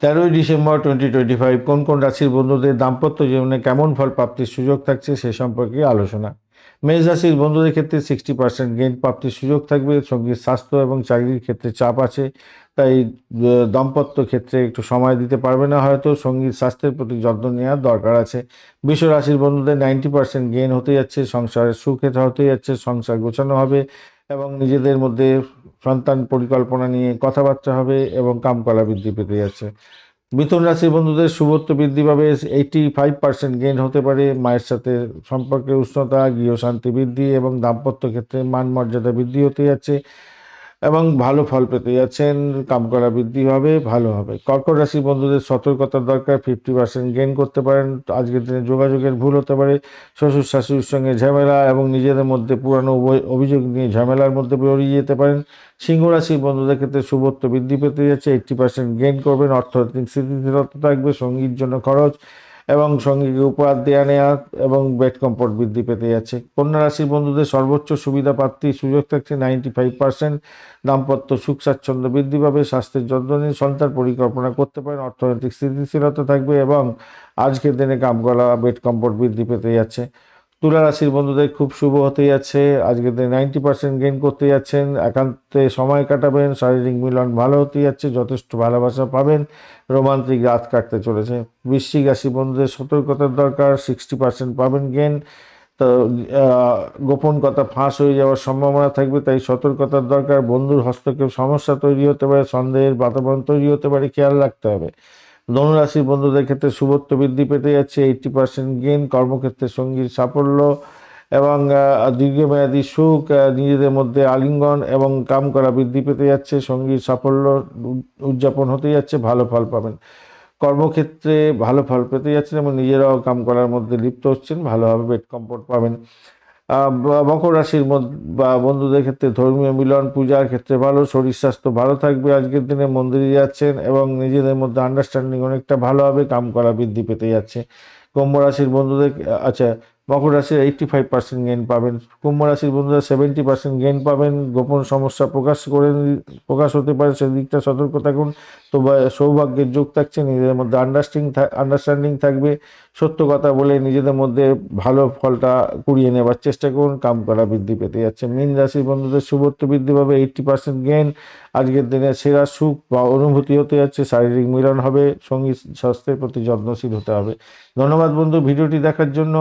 তেরোই December twenty twenty five কোন কোন রাশির বন্ধুদের দাম্পত্য জীবনে কেমন ফল প্রাপ্তির সুযোগ থাকছে সে সম্পর্কে আলোচনা। মেষ রাশির বন্ধুদের ক্ষেত্রে সিক্সটি পার্সেন্ট গেইন প্রাপ্তির সুযোগ থাকবে সংগীত স্বাস্থ্য এবং চাকরির ক্ষেত্রে চাপ আছে, তাই দাম্পত্য ক্ষেত্রে একটু সময় দিতে পারবে না হয়তো সংগীত স্বাস্থ্যের প্রতি যত্ন নেওয়ার দরকার আছে। বিশ্ব রাশির বন্ধুদের নাইনটি পার্সেন্ট গেইন হতে যাচ্ছে, সংসারের সুখে হতে যাচ্ছে, সংসার গোছানো হবে এবং নিজেদের মধ্যে সন্তান পরিকল্পনা নিয়ে কথাবার্তা হবে এবং কামকলা বৃদ্ধি পেতে যাচ্ছে। মিথুন রাশির বন্ধুদের শুভত্ব বৃদ্ধি পাবে এইটি ফাইভ পার্সেন্ট গেইন হতে পারে, মায়ের সাথে সম্পর্কের উষ্ণতা, গৃহশান্তি বৃদ্ধি এবং দাম্পত্য ক্ষেত্রে মান মর্যাদা বৃদ্ধি হতে যাচ্ছে। এবং ভালো ফল পেতে যাচ্ছেন কাম করা বৃদ্ধি হবে, ভালো হবে। কর্কট রাশি বন্ধুদের সতর্কতার দরকার ফিফটি পার্সেন্ট গেইন করতে পারেন, আজকের দিনে যোগাযোগের ভুল হতে পারে, শ্বশুর শাশুড়ির সঙ্গে ঝামেলা এবং নিজেদের মধ্যে পুরানো অভিযোগ নিয়ে ঝামেলার মধ্যে বেরিয়ে যেতে পারেন। সিংহ রাশির বন্ধুদের ক্ষেত্রে শুভত্ব বৃদ্ধি পেতে যাচ্ছে এইটটি পার্সেন্ট গেইন করবেন, অর্থনৈতিক স্থিতিশীলতা থাকবে, সঙ্গীর জন্য খরচ এবং সঙ্গীকে উপহার দেওয়া নেওয়া এবং বেড কম্পোর্ট বৃদ্ধি পেতে যাচ্ছে। কন্যা রাশির বন্ধুদের সর্বোচ্চ সুবিধা প্রাপ্তি সুযোগ থাকছে নাইনটি ফাইভ পার্সেন্ট। দাম্পত্য সুখ স্বাচ্ছন্দ্য বৃদ্ধি পাবে, স্বাস্থ্যের যত্ন নিয়ে সন্তান পরিকল্পনা করতে পারেন, অর্থনৈতিক স্থিতিশীলতা থাকবে এবং আজকের দিনে কাম করা বেড কম্পোর্ট বৃদ্ধি পেতে যাচ্ছে। তুলা রাশির বন্ধুদের খুব শুভ হতে যাচ্ছে। আজকের দিনে নাইনটি পার্সেন্ট গেইন করতে যাচ্ছেন। একান্তে সময় কাটাবেন। শারীরিক মিলন ভালো হতে যাচ্ছে। যথেষ্ট ভালোবাসা পাবেন। রোমান্টিক রাত কাটতে চলেছে। বৃশ্চিক রাশি বন্ধুদের সতর্কতার দরকার। সিক্সটি পার্সেন্ট পাবেন গেন তো গোপন কথা ফাঁস হয়ে যাওয়ার সম্ভাবনা থাকবে, তাই সতর্কতার দরকার। বন্ধুর হস্তক্ষেপ সমস্যা তৈরি হতে পারে। সন্দেহের বাতাবরণ তৈরি হতে পারে। খেয়াল রাখতে হবে। ধনুরাশির বন্ধুদের ক্ষেত্রে শুভত্ব বৃদ্ধি পেতে যাচ্ছে এইটটি পার্সেন্ট গেন কর্মক্ষেত্রে সঙ্গীর সাফল্য এবং দীর্ঘমেয়াদী সুখ নিজেদের মধ্যে আলিঙ্গন এবং কাম করা বৃদ্ধি পেতে যাচ্ছে, সঙ্গীর সাফল্য উদযাপন হতে যাচ্ছে, ভালো ফল পাবেন। কর্মক্ষেত্রে ভালো ফল পেতে যাচ্ছেন এবং নিজেরাও কাম করার মধ্যে লিপ্ত হচ্ছেন, ভালোভাবে বেড কম্পোর্ট পাবেন। মকর রাশির বা বন্ধুদের ক্ষেত্রে ধর্মীয় মিলন, পূজার ক্ষেত্রে ভালো, শরীর স্বাস্থ্য ভালো থাকবে, আজকের দিনে মন্দিরে যাচ্ছেন এবং নিজেদের মধ্যে আন্ডারস্ট্যান্ডিং অনেকটা ভালো হবে, কাম করা বৃদ্ধি পেতে যাচ্ছে। কুম্ভ রাশির বন্ধুদের আচ্ছা মকর রাশির এইটটি ফাইভ পার্সেন্ট গেইন পাবেন। কুম্ভ রাশির বন্ধুরা সেভেন্টি পার্সেন্ট গেইন পাবেন। গোপন সমস্যা প্রকাশ করে, প্রকাশ হতে পারে, সেদিকটা সতর্ক থাকুন। তো সৌভাগ্যের যোগ থাকছে, নিজেদের মধ্যে আন্ডারস্ট্যান্ডিং আন্ডারস্ট্যান্ডিং থাকবে। সত্য কথা বলে নিজেদের মধ্যে ভালো ফলটা কুড়িয়ে নেবার চেষ্টা করুন। কাম করা বৃদ্ধি পেতে যাচ্ছে। মীন রাশির বন্ধুদের শুভত্ব বৃদ্ধি পাবে এইটটি পার্সেন্ট গেইন আজকের দিনে সেরা সুখ বা অনুভূতি হতে যাচ্ছে, শারীরিক মিলন হবে, সঙ্গী, স্বাস্থ্যের প্রতি যত্নশীল হতে হবে। ধন্যবাদ বন্ধু, ভিডিওটি দেখার জন্য।